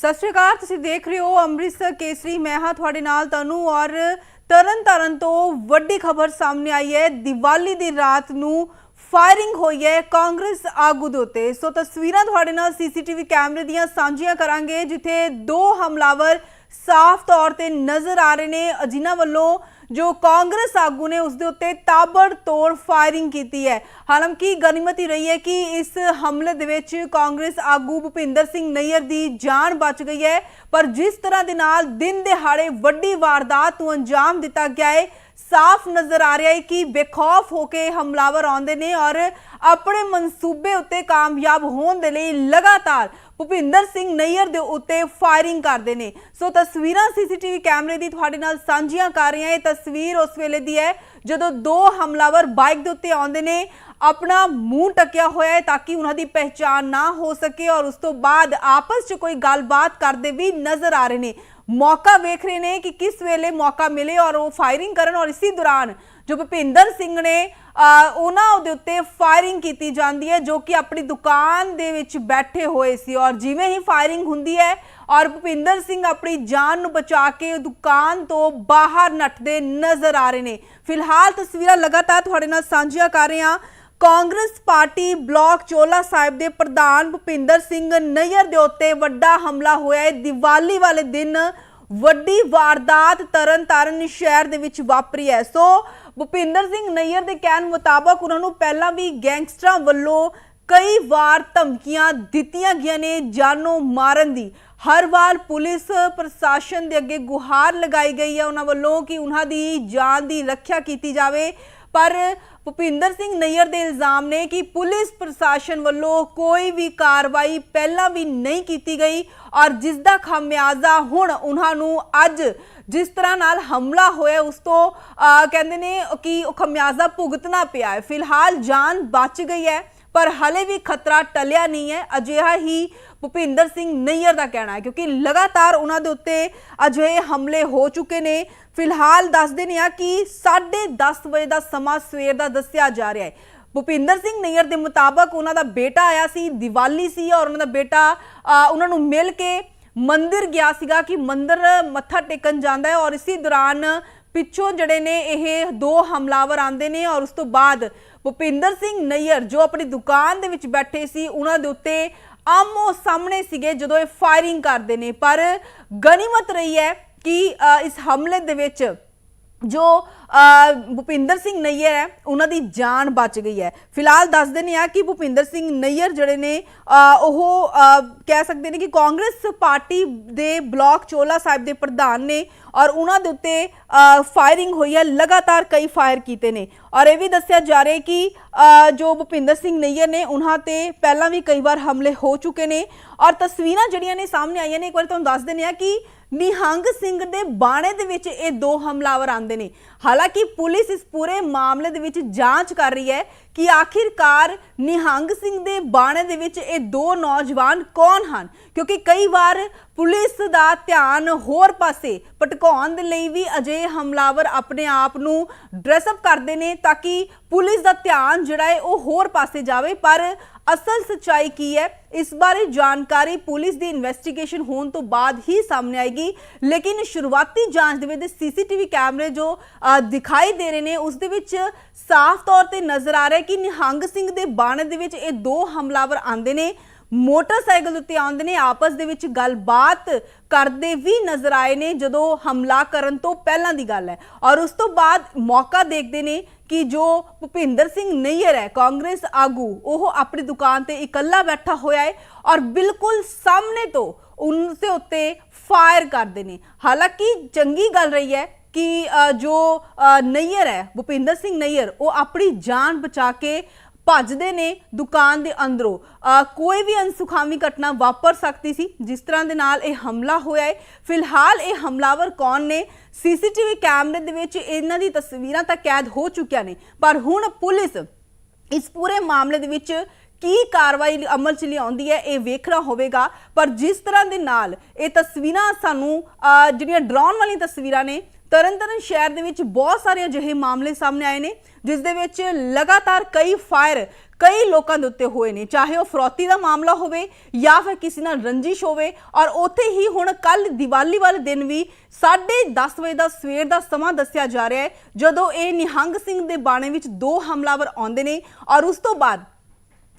ਸਤਿ ਸ਼੍ਰੀ ਅਕਾਲ, ਤੁਸੀਂ ਦੇਖ ਰਹੇ ਹੋ ਅੰਮ੍ਰਿਤਸਰ ਕੇਸਰੀ। ਮੈਂ ਹਾਂ ਤੁਹਾਡੇ ਨਾਲ ਤਨੂੰ ਔਰ ਤਰਨ ਤਾਰਨ ਤੋਂ ਵੱਡੀ ਖਬਰ ਸਾਹਮਣੇ ਆਈ ਹੈ। ਦੀਵਾਲੀ ਦੀ ਰਾਤ ਨੂੰ ਫਾਇਰਿੰਗ ਹੋਈ ਹੈ ਕਾਂਗਰਸ ਆਗੂ ਦੇ ਉੱਤੇ। ਸੋ ਤਸਵੀਰਾਂ ਤੁਹਾਡੇ ਨਾਲ ਸੀਸੀਟੀਵੀ ਕੈਮਰੇ ਦੀਆਂ ਸਾਂਝੀਆਂ ਕਰਾਂਗੇ, ਜਿੱਥੇ ਦੋ ਹਮਲਾਵਰ ਸਾਫ਼ ਤੌਰ ਤੇ ਨਜ਼ਰ ਆ ਰਹੇ ਨੇ ਜਿਨ੍ਹਾਂ ਵੱਲੋਂ ਜੋ ਕਾਂਗਰਸ ਆਗੂ ਨੇ ਉਸ ਦੇ ਉੱਤੇ ਤਾਬੜ ਤੋੜ ਫਾਇਰਿੰਗ ਕੀਤੀ ਹੈ। ਹਾਲਾਂਕਿ ਗਨੀਮਤੀ ਰਹੀ ਹੈ ਕਿ ਇਸ ਹਮਲੇ ਦੇ ਵਿੱਚ ਕਾਂਗਰਸ ਆਗੂ ਭੁਪਿੰਦਰ ਸਿੰਘ ਨਈਅਰ ਦੀ ਜਾਨ ਬਚ ਗਈ ਹੈ। ਪਰ ਜਿਸ ਤਰ੍ਹਾਂ ਦੇ ਨਾਲ ਦਿਨ ਦਿਹਾੜੇ ਵੱਡੀ ਵਾਰਦਾਤ ਨੂੰ ਅੰਜਾਮ ਦਿੱਤਾ ਗਿਆ ਹੈ ਸਾਫ਼ ਨਜ਼ਰ ਆ ਰਿਹਾ ਹੈ ਕਿ ਬੇਖੌਫ ਹੋ ਕੇ ਹਮਲਾਵਰ ਆਉਂਦੇ ਨੇ ਔਰ ਆਪਣੇ ਮਨਸੂਬੇ ਉੱਤੇ ਕਾਮਯਾਬ ਹੋਣ ਦੇ ਲਈ ਲਗਾਤਾਰ ਭੁਪਿੰਦਰ ਸਿੰਘ ਨਈਅਰ ਦੇ ਉੱਤੇ ਫਾਇਰਿੰਗ ਕਰਦੇ ਨੇ। ਸੋ ਤਸਵੀਰਾਂ ਸੀਸੀਟੀਵੀ ਕੈਮਰੇ ਦੀ ਤੁਹਾਡੇ ਨਾਲ ਸਾਂਝੀਆਂ ਕਰ ਰਹੀਆਂ ਇਹ ਤਸਵੀਰ ਉਸ ਵੇਲੇ ਦੀ ਹੈ ਜਦੋਂ ਦੋ ਹਮਲਾਵਰ ਬਾਈਕ ਦੇ ਉੱਤੇ ਆਉਂਦੇ ਨੇ। ਆਪਣਾ ਮੂੰਹ ਟਕਿਆ ਹੋਇਆ ਹੈ ਤਾਂ ਕਿ ਉਹਨਾਂ ਦੀ ਪਹਿਚਾਣ ਨਾ ਹੋ ਸਕੇ ਔਰ ਉਸ ਤੋਂ ਬਾਅਦ ਆਪਸ 'ਚ ਕੋਈ ਗੱਲਬਾਤ ਕਰਦੇ ਵੀ ਨਜ਼ਰ ਆ ਰਹੇ ਨੇ। ਮੌਕਾ ਵੇਖ ਰਹੇ ਨੇ ਕਿ ਕਿਸ ਵੇਲੇ ਮੌਕਾ ਮਿਲੇ ਔਰ ਉਹ ਫਾਇਰਿੰਗ ਕਰਨ ਔਰ ਇਸੇ ਦੌਰਾਨ ਜੋ ਭੁਪਿੰਦਰ ਸਿੰਘ ਨੇ ਉਹਨਾਂ ਦੇ ਉੱਤੇ ਫਾਇਰਿੰਗ ਕੀਤੀ ਜਾਂਦੀ ਹੈ ਜੋ ਕਿ ਆਪਣੀ ਦੁਕਾਨ ਦੇ ਵਿੱਚ ਬੈਠੇ ਹੋਏ ਸੀ ਔਰ ਜਿਵੇਂ ਹੀ ਫਾਇਰਿੰਗ ਹੁੰਦੀ ਹੈ ਔਰ ਭੁਪਿੰਦਰ ਸਿੰਘ ਆਪਣੀ ਜਾਨ ਨੂੰ ਬਚਾ ਕੇ ਦੁਕਾਨ ਤੋਂ ਬਾਹਰ ਨੱਠਦੇ ਨਜ਼ਰ ਆ ਰਹੇ ਨੇ। ਫਿਲਹਾਲ ਤਸਵੀਰਾਂ ਲਗਾਤਾਰ ਤੁਹਾਡੇ ਨਾਲ ਸਾਂਝੀਆਂ ਕਰ ਰਹੇ ਹਾਂ। ਕਾਂਗਰਸ ਪਾਰਟੀ ਬਲਾਕ ਚੋਲਾ ਸਾਹਿਬ ਦੇ ਪ੍ਰਧਾਨ ਭੁਪਿੰਦਰ ਸਿੰਘ ਨਈਅਰ ਦੇ ਉੱਤੇ ਵੱਡਾ ਹਮਲਾ ਹੋਇਆ। ਹੈ ਦੀਵਾਲੀ ਵਾਲੇ ਦਿਨ ਵੱਡੀ ਵਾਰਦਾਤ ਤਰਨਤਾਰਨ ਸ਼ਹਿਰ ਦੇ ਵਿੱਚ ਵਾਪਰੀ ਹੈ। ਸੋ ਭੁਪਿੰਦਰ ਸਿੰਘ ਨਈਅਰ ਦੇ ਕਹਿਣ ਮੁਤਾਬਕ ਉਹਨਾਂ ਨੂੰ ਪਹਿਲਾਂ ਵੀ ਗੈਂਗਸਟਰਾਂ ਵੱਲੋਂ ਕਈ ਵਾਰ ਧਮਕੀਆਂ ਦਿੱਤੀਆਂ ਗਈਆਂ ਨੇ ਜਾਨੋਂ ਮਾਰਨ ਦੀ। ਹਰ ਵਾਰ ਪੁਲਿਸ ਪ੍ਰਸ਼ਾਸਨ ਦੇ ਅੱਗੇ ਗੁਹਾਰ ਲਗਾਈ ਗਈ ਹੈ। ਉਹਨਾਂ ਵੱਲੋਂ ਕਿ ਉਹਨਾਂ ਦੀ ਜਾਨ ਦੀ ਰੱਖਿਆ ਕੀਤੀ ਜਾਵੇ। ਪਰ ਭੁਪਿੰਦਰ ਸਿੰਘ ਨਈਅਰ ਦੇ ਇਲਜ਼ਾਮ ਨੇ ਕਿ ਪੁਲਿਸ ਪ੍ਰਸ਼ਾਸਨ ਵੱਲੋਂ ਕੋਈ ਵੀ ਕਾਰਵਾਈ ਪਹਿਲਾਂ ਵੀ ਨਹੀਂ ਕੀਤੀ ਗਈ ਔਰ ਜਿਸ ਦਾ ਖਾਮਿਆਜ਼ਾ ਹੁਣ ਉਹਨਾਂ ਨੂੰ ਅੱਜ ਜਿਸ ਤਰ੍ਹਾਂ ਨਾਲ ਹਮਲਾ ਹੋਇਆ ਉਸ ਤੋਂ ਕਹਿੰਦੇ ਨੇ ਕਿ ਉਹ ਖਾਮਿਆਜ਼ਾ ਭੁਗਤਣਾ ਪਿਆ ਹੈ। ਫਿਲਹਾਲ ਜਾਨ ਬਚ ਗਈ ਹੈ। ਪਰ ਹਾਲੇ ਵੀ ਖਤਰਾ ਟਲਿਆ ਨਹੀਂ ਹੈ। ਅਜਿਹਾ ਹੀ ਭੁਪਿੰਦਰ ਸਿੰਘ ਨਈਅਰ ਦਾ ਕਹਿਣਾ ਹੈ, ਕਿਉਂਕਿ ਲਗਾਤਾਰ ਉਹਨਾਂ ਦੇ ਉੱਤੇ ਅਜਿਹੇ ਹਮਲੇ ਹੋ ਚੁੱਕੇ ਨੇ। ਫਿਲਹਾਲ ਦੱਸਦੇ ਨੇ ਆ ਕਿ 10:30 ਵਜੇ ਦਾ ਸਮਾਂ ਸਵੇਰ ਦਾ ਦੱਸਿਆ ਜਾ ਰਿਹਾ ਹੈ। ਭੁਪਿੰਦਰ ਸਿੰਘ ਨਈਅਰ ਦੇ ਮੁਤਾਬਕ ਉਹਨਾਂ ਦਾ ਬੇਟਾ ਆਇਆ ਸੀ, ਦੀਵਾਲੀ ਸੀ ਔਰ ਉਹਨਾਂ ਦਾ ਬੇਟਾ ਉਹਨਾਂ ਨੂੰ ਮਿਲ ਕੇ ਮੰਦਿਰ ਗਿਆ ਸੀਗਾ ਕਿ ਮੰਦਿਰ ਮੱਥਾ ਟੇਕਣ ਜਾਂਦਾ ਹੈ ਔਰ ਇਸੇ ਦੌਰਾਨ ਪਿੱਛੋਂ ਜਿਹੜੇ ਨੇ ਇਹ ਦੋ ਹਮਲਾਵਰ ਆਂਦੇ ਨੇ ਔਰ ਉਸ ਤੋਂ ਬਾਅਦ ਭੁਪਿੰਦਰ ਸਿੰਘ ਨਈਅਰ, ਜੋ ਆਪਣੀ ਦੁਕਾਨ ਦੇ ਵਿੱਚ ਬੈਠੇ ਸੀ, ਉਹਨਾਂ ਦੇ ਉੱਤੇ ਆਮੋ ਸਾਹਮਣੇ ਸੀਗੇ ਜਦੋਂ ਇਹ ਫਾਇਰਿੰਗ ਕਰਦੇ ਨੇ। ਪਰ ਗਨੀਮਤ ਰਹੀ ਹੈ ਕਿ ਇਸ ਹਮਲੇ ਦੇ ਵਿੱਚ ਜੋ ਭੁਪਿੰਦਰ ਸਿੰਘ ਨਈਅਰ ਹੈ, ਉਹਨਾਂ ਦੀ ਜਾਨ ਬਚ ਗਈ ਹੈ। ਫਿਲਹਾਲ ਦੱਸ ਨੇ ਆ ਕਿ ਭੁਪਿੰਦਰ ਸਿੰਘ ਨਈਅਰ ਜਿਹੜੇ ਨੇ ਉਹ ਕਹਿ ਸਕਦੇ ਨੇ ਕਿ ਕਾਂਗਰਸ ਪਾਰਟੀ ਦੇ ਬਲਾਕ ਚੋਲਾ ਸਾਹਿਬ ਦੇ ਪ੍ਰਧਾਨ ਨੇ ਔਰ ਉਹਨਾਂ ਦੇ ਉੱਤੇ ਫਾਇਰਿੰਗ ਹੋਈ ਹੈ। ਲਗਾਤਾਰ ਕਈ ਫਾਇਰ ਕੀਤੇ ਨੇ। ਔਰ ਇਹ ਵੀ ਦੱਸਿਆ ਜਾ ਰਿਹਾ ਹੈ ਕਿ ਜੋ ਭੁਪਿੰਦਰ ਸਿੰਘ ਨਈਅਰ ਨੇ, ਉਹਨਾਂ ਤੇ ਪਹਿਲਾਂ ਵੀ ਕਈ ਵਾਰ ਹਮਲੇ ਹੋ ਚੁੱਕੇ ਨੇ। ਔਰ ਤਸਵੀਰਾਂ ਜਿਹੜੀਆਂ ਨੇ ਸਾਹਮਣੇ ਆਈਆਂ ਨੇ, ਇੱਕ ਵਾਰ ਤੁਹਾਨੂੰ ਦੱਸ ਦਿੰਦੇ ਆ ਕਿ ਨਿਹੰਗ ਸਿੰਘ ਦੇ ਬਾਣੇ ਦੇ ਵਿੱਚ ਇਹ ਦੋ ਹਮਲਾਵਰ ਆਂਦੇ ਨੇ। ਹਾਲਾਂਕਿ ਪੁਲਿਸ ਇਸ ਪੂਰੇ ਮਾਮਲੇ ਦੇ ਵਿੱਚ ਜਾਂਚ ਕਰ ਰਹੀ ਹੈ ਕਿ ਆਖਿਰਕਾਰ ਨਿਹੰਗ ਸਿੰਘ ਦੇ ਬਾਣੇ ਦੇ ਵਿੱਚ ਇਹ ਦੋ ਨੌਜਵਾਨ ਕੌਣ ਹਨ? ਕਿਉਂਕਿ ਕਈ ਵਾਰ ਪੁਲਿਸ ਦਾ ਧਿਆਨ ਹੋਰ ਪਾਸੇ ਭਟਕਾਉਣ ਦੇ ਲਈ ਵੀ ਅਜੇ ਹਮਲਾਵਰ ਆਪਣੇ ਆਪ ਨੂੰ ਡਰੈਸ ਅਪ ਕਰਦੇ ਨੇ ਤਾਂ ਕਿ ਪੁਲਿਸ ਦਾ ਧਿਆਨ ਜਿਹੜਾ ਹੈ ਉਹ ਹੋਰ ਪਾਸੇ ਜਾਵੇ। ਪਰ ਅਸਲ ਸਚਾਈ ਕੀ ਹੈ? ਇਸ ਬਾਰੇ ਜਾਣਕਾਰੀ ਪੁਲਿਸ ਦੀ ਇਨਵੈਸਟੀਗੇਸ਼ਨ ਹੋਣ ਤੋਂ ਬਾਅਦ ਹੀ ਸਾਹਮਣੇ ਆਏਗੀ। ਲੇਕਿਨ ਸ਼ੁਰੂਆਤੀ ਜਾਂਚ ਦੇ ਵਿੱਚ ਸੀਸੀਟੀਵੀ ਕੈਮਰੇ ਜੋ ਦਿਖਾਈ ਦੇ ਰਹੇ ਨੇ, ਉਸ ਦੇ ਵਿੱਚ ਸਾਫ਼ ਤੌਰ ਤੇ ਨਜ਼ਰ ਆ ਰਿਹਾ ਕਿ ਨਿਹੰਗ ਸਿੰਘ ਦੇ ਬਾਣੇ ਦੇ ਵਿੱਚ ਇਹ ਦੋ ਹਮਲਾਵਰ ਆਂਦੇ ਨੇ। ਮੋਟਰਸਾਈਕਲ ਉੱਤੇ ਆਉਂਦੇ ਨੇ, ਆਪਸ ਦੇ ਵਿੱਚ ਗੱਲਬਾਤ ਕਰਦੇ ਵੀ ਨਜ਼ਰ ਆਏ ਨੇ, ਜਦੋਂ ਹਮਲਾ ਕਰਨ ਤੋਂ ਪਹਿਲਾਂ ਦੀ ਗੱਲ ਹੈ। ਔਰ ਉਸ ਤੋਂ ਬਾਅਦ ਮੌਕਾ ਦੇਖਦੇ ਨੇ ਕਿ ਜੋ ਭੁਪਿੰਦਰ ਸਿੰਘ ਨਈਅਰ ਹੈ ਕਾਂਗਰਸ ਆਗੂ ਉਹ ਆਪਣੀ ਦੁਕਾਨ ਤੇ ਇਕੱਲਾ ਬੈਠਾ ਹੋਇਆ ਹੈ ਔਰ ਬਿਲਕੁਲ ਸਾਹਮਣੇ ਤੋਂ ਉਸ ਦੇ ਉੱਤੇ ਫਾਇਰ ਕਰਦੇ ਨੇ। ਹਾਲਾਂਕਿ ਚੰਗੀ ਗੱਲ ਰਹੀ ਹੈ ਕਿ ਜੋ ਅ, ਨਈਅਰ ਹੈ ਭੁਪਿੰਦਰ ਸਿੰਘ ਨਈਅਰ ਉਹ ਆਪਣੀ ਜਾਨ ਬਚਾ ਕੇ ਭੱਜਦੇ ਨੇ ਦੁਕਾਨ ਦੇ ਅੰਦਰੋਂ। ਕੋਈ ਵੀ ਅਨਸੁਖਾਵੀ ਘਟਨਾ ਵਾਪਰ ਸਕਦੀ ਸੀ, ਜਿਸ ਤਰ੍ਹਾਂ ਦੇ ਨਾਲ ਇਹ ਹਮਲਾ ਹੋਇਆ ਹੈ। ਫਿਲਹਾਲ ਇਹ ਹਮਲਾਵਰ ਕੌਣ ਨੇ? ਸੀਸੀਟੀਵੀ ਕੈਮਰੇ ਦੇ ਵਿੱਚ ਇਹਨਾਂ ਦੀ ਤਸਵੀਰਾਂ ਤਾਂ ਕੈਦ ਹੋ ਚੁੱਕੀਆਂ ਨੇ, ਪਰ ਹੁਣ ਪੁਲਿਸ ਇਸ ਪੂਰੇ ਮਾਮਲੇ ਦੇ ਵਿੱਚ ਕੀ ਕਾਰਵਾਈ ਅਮਲ ਚ ਲਿਆਉਂਦੀ ਹੈ, ਇਹ ਵੇਖਣਾ ਹੋਵੇਗਾ। ਪਰ ਜਿਸ ਤਰ੍ਹਾਂ ਦੇ ਨਾਲ ਇਹ ਤਸਵੀਰਾਂ ਸਾਨੂੰ ਜਿਹੜੀਆਂ ਡਰਾਉਣ ਵਾਲੀਆਂ ਤਸਵੀਰਾਂ ਨੇ ਤਰਨਤਾਰਨ ਸ਼ਹਿਰ ਦੇ ਵਿੱਚ ਬਹੁਤ ਸਾਰੇ ਅਜਿਹੇ ਮਾਮਲੇ ਸਾਹਮਣੇ ਆਏ ਨੇ, ਜਿਸ ਦੇ ਵਿੱਚ ਲਗਾਤਾਰ ਕਈ ਫਾਇਰ ਕਈ ਲੋਕਾਂ ਦੇ ਉੱਤੇ ਹੋਏ ਨੇ। ਚਾਹੇ ਉਹ ਫਰੋਤੀ ਦਾ ਮਾਮਲਾ ਹੋਵੇ ਜਾਂ ਫਿਰ ਕਿਸੇ ਨਾਲ ਰੰਜਿਸ਼ ਹੋਵੇ। ਔਰ ਉੱਥੇ ਹੀ ਹੁਣ ਕੱਲ ਦੀਵਾਲੀ ਵਾਲੇ ਦਿਨ ਵੀ 10:30 ਵਜੇ ਦਾ ਸਵੇਰ ਦਾ ਸਮਾਂ ਦੱਸਿਆ ਜਾ ਰਿਹਾ ਹੈ, ਜਦੋਂ ਇਹ ਨਿਹੰਗ ਸਿੰਘ ਦੇ ਬਾਣੇ ਵਿੱਚ ਦੋ ਹਮਲਾਵਰ ਆਉਂਦੇ ਨੇ। ਔਰ ਉਸ ਤੋਂ ਬਾਅਦ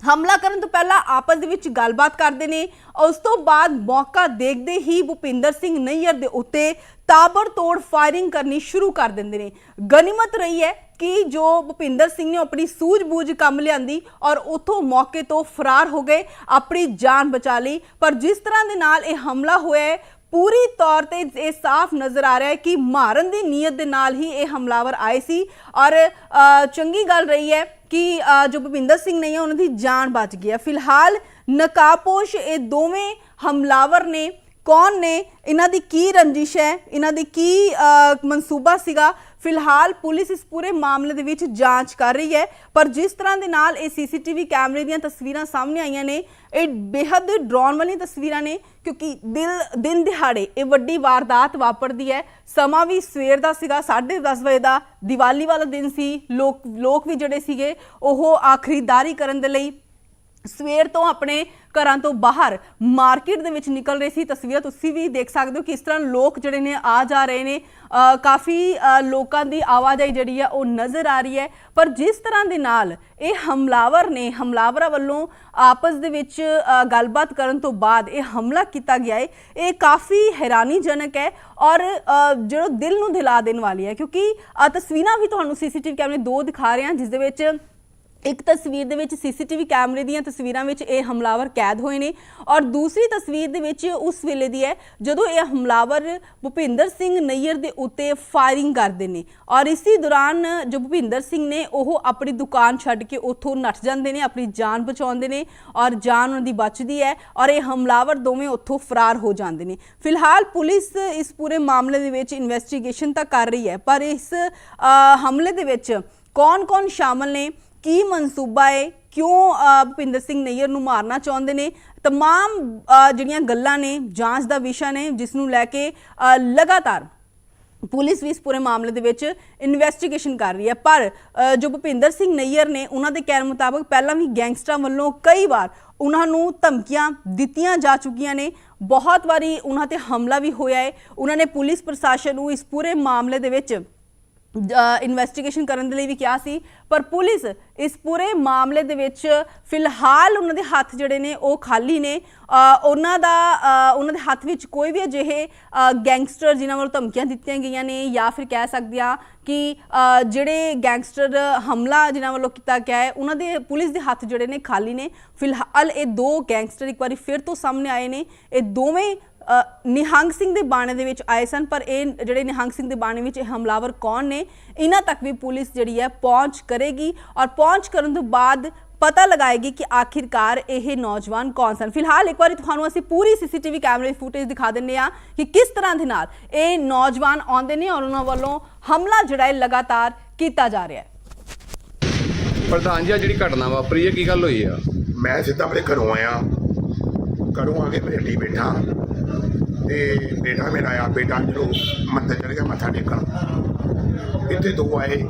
ਹਮਲਾ ਕਰਨ ਤੋਂ ਪਹਿਲਾਂ ਆਪਸ ਦੇ ਵਿੱਚ ਗੱਲਬਾਤ ਕਰਦੇ ਨੇ ਉਸ ਤੋਂ ਬਾਅਦ ਮੌਕਾ ਦੇਖਦੇ ਹੀ ਭੁਪਿੰਦਰ ਸਿੰਘ ਨਈਅਰ ਦੇ ਉੱਤੇ ਤਾਬੜਤੋੜ ਫਾਇਰਿੰਗ ਕਰਨੀ ਸ਼ੁਰੂ ਕਰ ਦਿੰਦੇ ਨੇ। ਗਨੀਮਤ ਰਹੀ ਹੈ ਕਿ ਜੋ ਭੁਪਿੰਦਰ ਸਿੰਘ ਨੇ ਆਪਣੀ ਸੂਝ-ਬੂਝ ਕੰਮ ਲਿਆਂਦੀ ਔਰ ਉਥੋਂ ਮੌਕੇ ਤੋਂ ਫਰਾਰ ਹੋ ਗਏ, ਆਪਣੀ ਜਾਨ ਬਚਾ ਲਈ। ਪਰ ਜਿਸ ਤਰ੍ਹਾਂ ਦੇ ਨਾਲ ਇਹ ਹਮਲਾ ਹੋਇਆ ਹੈ ਪੂਰੀ ਤੌਰ ਤੇ ਇਹ ਸਾਫ਼ ਨਜ਼ਰ ਆ ਰਿਹਾ ਹੈ ਕਿ ਮਾਰਨ ਦੀ ਨੀਅਤ ਦੇ ਨਾਲ ਹੀ ਇਹ ਹਮਲਾਵਰ ਆਏ ਸੀ। ਔਰ ਚੰਗੀ ਗੱਲ ਰਹੀ ਹੈ ਕਿ ਜੋ ਭੁਪਿੰਦਰ ਸਿੰਘ ਨਹੀਂ ਹੈ ਉਹਨਾਂ ਦੀ ਜਾਨ ਬਚ ਗਈ ਹੈ। ਫਿਲਹਾਲ ਨਕਾਬਪੋਸ਼ ਇਹ ਦੋਵੇਂ ਹਮਲਾਵਰ ਨੇ। ਕੌਣ ਨੇ? ਇਹਨਾਂ ਦੀ ਕੀ ਰੰਜਿਸ਼ ਹੈ? ਇਹਨਾਂ ਦੀ ਕੀ ਮਨਸੂਬਾ ਸੀਗਾ? ਫਿਲਹਾਲ ਪੁਲਿਸ ਇਸ ਪੂਰੇ ਮਾਮਲੇ ਦੇ ਵਿੱਚ ਜਾਂਚ ਕਰ ਰਹੀ ਹੈ, ਪਰ ਜਿਸ ਤਰ੍ਹਾਂ ਦੇ ਨਾਲ ਇਹ ਸੀਸੀਟੀਵੀ ਕੈਮਰੇ ਦੀਆਂ ਤਸਵੀਰਾਂ ਸਾਹਮਣੇ ਆਈਆਂ ਨੇ, ਇਹ ਬੇहद ਡਰਾਉਣ ਵਾਲੀਆਂ ਤਸਵੀਰਾਂ ਨੇ, ਕਿਉਂਕਿ ਦਿਲ, ਦਿਨ ਦਿਹਾੜੇ ਇਹ ਵੱਡੀ ਵਾਰਦਾਤ ਵਾਪਰਦੀ ਹੈ। ਸਮਾਂ ਵੀ ਸਵੇਰ ਦਾ ਸੀਗਾ 10:30 ਵਜੇ ਦਾ, ਦੀਵਾਲੀ ਵਾਲਾ ਦਿਨ ਸੀ, ਲੋਕ ਲੋਕ ਵੀ ਜਿਹੜੇ ਸੀਗੇ, ਉਹ ਆਖਰੀਦਾਰੀ ਕਰਨ ਦੇ ਲਈ ਸਵੇਰ ਤੋਂ ਆਪਣੇ ਘਰਾਂ ਤੋਂ ਬਾਹਰ ਮਾਰਕੀਟ ਦੇ ਵਿੱਚ ਨਿਕਲ ਰਹੇ ਸੀ ਤਸਵੀਰਾਂ। ਤੁਸੀਂ ਵੀ ਦੇਖ ਸਕਦੇ ਹੋ ਕਿਸ ਤਰ੍ਹਾਂ ਲੋਕ ਜਿਹੜੇ ਨੇ ਆ ਜਾ ਰਹੇ ਨੇ। ਕਾਫੀ ਲੋਕਾਂ ਦੀ ਆਵਾਜਾਈ ਜਿਹੜੀ ਆ ਉਹ ਨਜ਼ਰ ਆ ਰਹੀ ਹੈ। ਪਰ ਜਿਸ ਤਰ੍ਹਾਂ ਦੇ ਨਾਲ ਇਹ ਹਮਲਾਵਰ ਨੇ ਹਮਲਾਵਰਾਂ ਵੱਲੋਂ ਆਪਸ ਦੇ ਵਿੱਚ ਗੱਲਬਾਤ ਕਰਨ ਤੋਂ ਬਾਅਦ ਇਹ ਹਮਲਾ ਕੀਤਾ ਗਿਆ ਹੈ। ਇਹ ਕਾਫੀ ਹੈਰਾਨੀਜਨਕ ਹੈ ਔਰ ਜਿਹੜਾ ਦਿਲ ਨੂੰ ਦਿਲਾ ਦੇਣ ਵਾਲੀ ਹੈ। ਕਿਉਂਕਿ ਅ, ਤਸਵੀਰਾਂ ਵੀ ਤੁਹਾਨੂੰ ਸੀਸੀਟੀਵੀ ਕੈਮਰੇ ਦੋ ਦਿਖਾ ਰਹੇ ਹਾਂ ਜਿਸ ਦੇ ਵਿੱਚ ਇੱਕ ਤਸਵੀਰ ਦੇ ਵਿੱਚ ਸੀਸੀਟੀਵੀ ਕੈਮਰੇ ਦੀਆਂ ਤਸਵੀਰਾਂ ਵਿੱਚ ਇਹ ਹਮਲਾਵਰ ਕੈਦ ਹੋਏ ਨੇ ਔਰ ਦੂਸਰੀ ਤਸਵੀਰ ਦੇ ਵਿੱਚ ਉਸ ਵੇਲੇ ਦੀ ਹੈ ਜਦੋਂ ਇਹ ਹਮਲਾਵਰ ਭੁਪਿੰਦਰ ਸਿੰਘ ਨਈਅਰ ਦੇ ਉੱਤੇ ਫਾਇਰਿੰਗ ਕਰਦੇ ਨੇ ਔਰ ਇਸੇ ਦੌਰਾਨ ਜੋ ਭੁਪਿੰਦਰ ਸਿੰਘ ਨੇ ਉਹ ਆਪਣੀ ਦੁਕਾਨ ਛੱਡ ਕੇ ਉੱਥੋਂ ਨੱਠ ਜਾਂਦੇ ਨੇ, ਆਪਣੀ ਜਾਨ ਬਚਾਉਂਦੇ ਨੇ ਔਰ ਜਾਨ ਉਹਨਾਂ ਦੀ ਬਚਦੀ ਹੈ ਔਰ ਇਹ ਹਮਲਾਵਰ ਦੋਵੇਂ ਉੱਥੋਂ ਫਰਾਰ ਹੋ ਜਾਂਦੇ ਨੇ। ਫਿਲਹਾਲ ਪੁਲਿਸ ਇਸ ਪੂਰੇ ਮਾਮਲੇ ਦੇ ਵਿੱਚ ਇਨਵੈਸਟੀਗੇਸ਼ਨ ਤਾਂ ਕਰ ਰਹੀ ਹੈ ਪਰ ਇਸ ਹਮਲੇ ਦੇ ਵਿੱਚ ਕੌਣ-ਕੌਣ ਸ਼ਾਮਲ ਨੇ ਕੀ ਮਨਸੂਬਾ ਹੈ ਕਿਉਂ ਅ, ਭੁਪਿੰਦਰ ਸਿੰਘ ਨਈਅਰ ਨੂੰ ਮਾਰਨਾ ਚਾਹੁੰਦੇ ਨੇ तमाम ਅ, ਜਿਹੜੀਆਂ ਗੱਲਾਂ ਨੇ ਜਾਂਚ ਦਾ ਵਿਸ਼ਾ ਨੇ ਜਿਸ ਨੂੰ ਲੈ ਕੇ ਅ, ਲਗਾਤਾਰ ਪੁਲਿਸ ਵੀ ਇਸ ਪੂਰੇ ਮਾਮਲੇ ਦੇ ਵਿੱਚ ਇਨਵੈਸਟੀਗੇਸ਼ਨ ਕਰ ਰਹੀ ਹੈ ਪਰ ਅ, ਜੋ ਭੁਪਿੰਦਰ ਸਿੰਘ ਨਈਅਰ ਨੇ ਉਹਨਾਂ ਦੇ ਕਹਿਣ ਮੁਤਾਬਕ ਪਹਿਲਾਂ ਵੀ ਗੈਂਗਸਟਰਾਂ ਵੱਲੋਂ ਕਈ ਵਾਰ ਉਹਨਾਂ ਨੂੰ ਧਮਕੀਆਂ ਦਿੱਤੀਆਂ ਜਾ ਚੁੱਕੀਆਂ ਨੇ ਬਹੁਤ ਵਾਰੀ ਉਹਨਾਂ ਤੇ ਹਮਲਾ ਵੀ ਹੋਇਆ ਹੈ ਉਹਨਾਂ ਨੇ ਪੁਲਿਸ ਪ੍ਰਸ਼ਾਸਨ ਨੂੰ ਇਸ ਪੂਰੇ ਮਾਮਲੇ ਦੇ ਵਿੱਚ ਇਨਵੈਸਟੀਗੇਸ਼ਨ ਕਰਨ ਦੇ ਲਈ ਵੀ ਕਿਹਾ ਸੀ, ਪਰ ਪੁਲਿਸ ਇਸ ਪੂਰੇ ਮਾਮਲੇ ਦੇ ਵਿੱਚ ਫਿਲਹਾਲ ਉਹਨਾਂ ਦੇ ਹੱਥ ਜਿਹੜੇ ਨੇ ਉਹ ਖਾਲੀ ਨੇ। ਉਹਨਾਂ ਦਾ ਉਹਨਾਂ ਦੇ ਹੱਥ ਵਿੱਚ ਕੋਈ ਵੀ ਅਜਿਹੇ ਗੈਂਗਸਟਰ ਜਿਨ੍ਹਾਂ ਵੱਲੋਂ ਧਮਕੀਆਂ ਦਿੱਤੀਆਂ ਗਈਆਂ ਨੇ ਜਾਂ ਫਿਰ ਕਹਿ ਸਕਦੇ ਆ ਕਿ ਜਿਹੜੇ ਗੈਂਗਸਟਰ ਹਮਲਾ ਜਿਨ੍ਹਾਂ ਵੱਲੋਂ ਕੀਤਾ ਗਿਆ ਹੈ, ਉਹਨਾਂ ਦੇ ਪੁਲਿਸ ਦੇ ਹੱਥ ਜਿਹੜੇ ਨੇ ਖਾਲੀ ਨੇ। ਫਿਲਹਾਲ ਇਹ ਦੋ ਗੈਂਗਸਟਰ ਇੱਕ ਵਾਰੀ ਫਿਰ ਤੋਂ ਸਾਹਮਣੇ ਆਏ ਨੇ। ਇਹ ਦੋਵੇਂ ਨਿਹੰਗ ਸਿੰਘ ਦੇ ਬਾਣੇ ਦੇ ਵਿੱਚ ਆਏ ਸਨ ਪਰ ਇਹ ਜਿਹੜੇ ਨਿਹੰਗ ਸਿੰਘ ਦੇ ਬਾਣੇ ਵਿੱਚ ਇਹ ਹਮਲਾਵਰ ਕੌਣ ਨੇ ਇਹਨਾਂ ਤੱਕ ਵੀ ਪੁਲਿਸ ਜਿਹੜੀ ਹੈ ਪਹੁੰਚ ਕਰੇਗੀ ਔਰ ਪਹੁੰਚ ਕਰਨ ਤੋਂ ਬਾਅਦ ਪਤਾ ਲਗਾਏਗੀ ਕਿ ਆਖਿਰਕਾਰ ਇਹ ਨੌਜਵਾਨ ਕੌਣ ਸਨ। ਫਿਲਹਾਲ ਇੱਕ ਵਾਰੀ ਤੁਹਾਨੂੰ ਅਸੀਂ ਪੂਰੀ ਸੀਸੀਟੀਵੀ ਕੈਮਰੇ ਫੁਟੇਜ ਦਿਖਾ ਦਿੰਨੇ ਆ ਕਿ ਕਿਸ ਤਰ੍ਹਾਂ ਦੇ ਨਾਲ ਇਹ ਨੌਜਵਾਨ ਆਉਂਦੇ ਨੇ ਔਰ ਉਹਨਾਂ ਵੱਲੋਂ ਹਮਲਾ ਜਿਹੜਾ ਹੈ ਲਗਾਤਾਰ ਕੀਤਾ ਜਾ ਰਿਹਾ ਹੈ। ਪ੍ਰਧਾਨ ਜੀ ਆਹ ਜਿਹੜੀ ਘਟਨਾ ਵਾਪਰੀ ਹੈ ਕੀ ਗੱਲ ਹੋਈ ਆ? ਮੈਂ ਸਿੱਧਾ ਆਪਣੇ ਘਰੋਂ ਆਇਆ। ਘਰੋਂ ਆ ਕੇ ਮੇਰੇ ਢੀ ਬੈਠਾ। ਤੇ ਬੇਟਾ ਮੇਰਾ ਆ ਬੇਟਾ ਜਦੋਂ ਮੰਦਰ ਚੜ ਗਿਆ ਮੱਥਾ ਟੇਕਣ। ਇੱਥੇ ਦੋ ਆਏ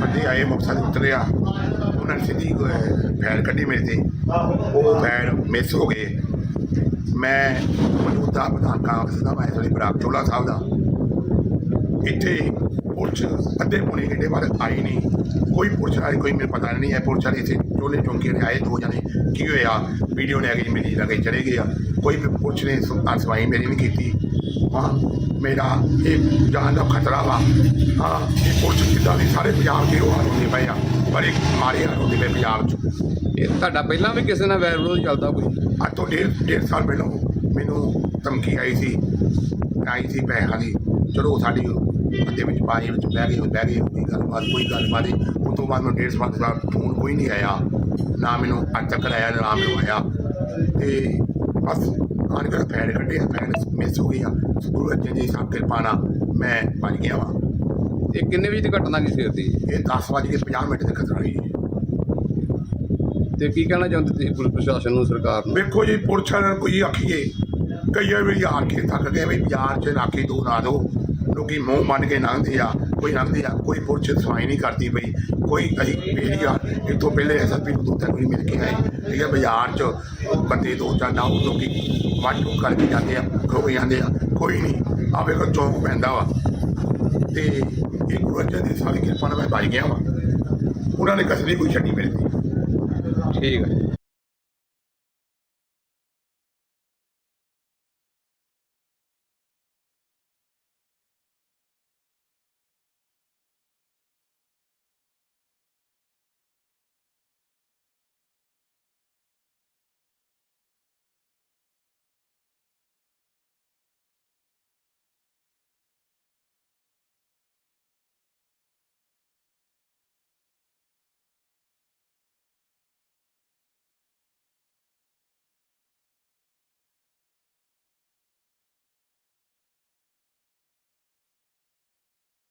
ਬੰਦੇ ਆਏ ਮੁਕਤਸਰ ਉਤਰਿਆ। ਉਹਨਾਂ ਨੇ ਸਿੱਧੀ ਅਹ, ਫੈਰ ਕੱਢੀ ਮੇਰੇ ਤੇ। ਉਹ ਫੈਰ ਮਿਸ ਹੋ ਗਏ। ਮੈਂ ਮੌਜੂਦਾ ਪ੍ਰਧਾਨ ਕਾਂਗਰਸ ਦਾ ਮੈਂ ਸੋਨੀ ਬਰਾਕ ਚੋਲਾ ਸਾਹਿਬ ਦਾ। ਇੱਥੇ ਪੁਲਿਸ ਅੱਧੇ ਪੌਣੇ ਘੰਟੇ ਬਾਅਦ ਆਈ ਨਹੀਂ। ਕੋਈ ਪੁਲਿਸ ਵਾਲੇ ਕੋਈ ਮੈਨੂੰ ਪਤਾ ਨਹੀਂ ਹੈ ਪੁਲਿਸ ਵਾਲੀ ਇੱਥੇ। ਚੋਲੇ ਚੌਂਕੀ ਨੇ ਆਏ ਦੋ ਜਣੇ। ਕੀ ਹੋਇਆ? ਵੀਡੀਓ ਨੇ ਆ ਗਈ ਮੇਰੀ ਲਗੇ ਚਲੇ ਗਿਆ ਕੋਈ ਵੀ ਪੁਲਿਸ ਨੇ ਸੁ- ਸਵਾਈ ਮੇਰੀ ਨਹੀਂ ਕੀਤੀ। ਹਾਂ ਮੇਰਾ ਇਹ ਜਾਨ ਦਾ ਖਤਰਾ ਵਾ। ਹਾਂ ਇਹ ਪੁਲਿਸ ਕਿੱਦਾਂ ਦੀ? ਸਾਰੇ ਪੰਜਾਬ ਦੇ ਉਹ ਹੁੰਦੇ ਪਏ ਆ। ਪਰ ਇੱਕ ਮਾਰੇ ਹੁੰਦੇ ਪਏ ਪੰਜਾਬ 'ਚ। ਇਹ ਤੁਹਾਡਾ ਪਹਿਲਾਂ ਵੀ ਕਿਸੇ ਨਾਲ ਵੈਰ ਵਿਰੋਧ ਚੱਲਦਾ ਕੋਈ? ਅੱਜ ਤੋਂ ਡੇਢ ਡੇਢ ਸਾਲ ਪਹਿਲਾਂ ਮੈਨੂੰ ਧਮਕੀ ਆਈ ਸੀ। ਆਈ ਸੀ ਪੈਸਿਆਂ ਦੀ। ਚਲੋ ਸਾਡੀ ਅੱਧੇ ਵਿੱਚ ਬਾਈ ਵਿੱਚ ਬਹਿ ਗਏ ਬਹਿ ਗਏ ਕੋਈ ਗੱਲਬਾਤ ਕੋਈ ਗੱਲਬਾਤ ਨਹੀਂ। ਤੋਂ ਬਾਅਦ ਮੈਨੂੰ ਡੇਢ ਸਾਲ ਦਾ ਫੋਨ ਕੋਈ ਨਹੀਂ ਆਇਆ ਨਾ ਮੈਨੂੰ ਅੱਜ ਤੱਕ ਆਇਆ ਨਾ ਮੈਨੂੰ ਆਇਆ। ਤੇ ਬਸ ਆਣ ਕੇ ਫੈਨ ਕੱਢੇ ਫੈਨ ਮਿਸ ਹੋ ਗਿਆ ਗੁਰੂ ਅਰਜਨ ਜੀ ਸਾਹਿਬ ਕਿਰਪਾ ਨਾਲ ਮੈਂ ਭੱਜ ਗਿਆ ਵਾਂ। ਇਹ ਕਿੰਨੇ ਵਜੇ ਦੀ ਘਟਨਾ ਕੀ ਸੀ ਦੀ? ਇਹ 10 ਵਜੇ ਕੇ 50 ਮਿੰਟ ਦੇ ਖਤਰਾ ਸੀ। ਤੇ ਕੀ ਕਹਿਣਾ ਚਾਹੁੰਦੇ ਤੁਸੀਂ ਪੁਲਿਸ ਪ੍ਰਸ਼ਾਸਨ ਨੂੰ ਸਰਕਾਰ ਨੂੰ? ਵੇਖੋ ਜੀ ਪੁਲਿਸ ਨੂੰ ਕੋਈ ਆਖੀਏ ਕਈ ਵਾਰ ਯਾਰ ਕੇ ਥੱਕ ਗਏ ਵੀ ਬਾਜ਼ਾਰ 'ਚ ਨਾਕੇ ਦੋ ਨਾ ਦੋ। ਲੋਕੀ ਮੂੰਹ ਮੰਨ ਕੇ ਲੰਘਦੇ ਆ, ਕੋਈ ਲੰਘਦੇ ਆ, ਕੋਈ ਪੁਲਿਸ ਸਫ਼ਾਈ ਨਹੀਂ ਕਰਦੀ ਪਈ, ਕੋਈ ਅਸੀਂ ਫੇਰੀ ਆ ਇੱਥੋਂ ਪਹਿਲੇ ਐਸਐਸਪੀ ਨੂੰ ਦੋ ਤਿੰਨ ਵਾਰੀ ਮਿਲ ਕੇ ਆਏ, ਠੀਕ ਹੈ ਬਾਜ਼ਾਰ 'ਚ ਬੰਦੇ ਦੋ ਚਾਰ ਨਾ ਉਹ ਲੋਕੀ ਵੱਟ ਕਰਕੇ ਜਾਂਦੇ ਆ, ਖੋ ਜਾਂਦੇ ਆ, ਕੋਈ ਨਹੀਂ ਆਵੇ ਕੋ ਚੌਂਕ ਪੈਂਦਾ ਵਾ। ਤੇ ਇਹ ਗੁਰੂ ਅਰਜਨ ਦੀ ਕਿਰਪਾ ਨਾਲ ਮੈਂ ਬਚ ਗਿਆ ਵਾ। ਉਹਨਾਂ ਨੇ ਕਸਰੀ ਕੋਈ ਛੱਡੀ ਮੇਰੇ ਤੇ ਠੀਕ ਹੈ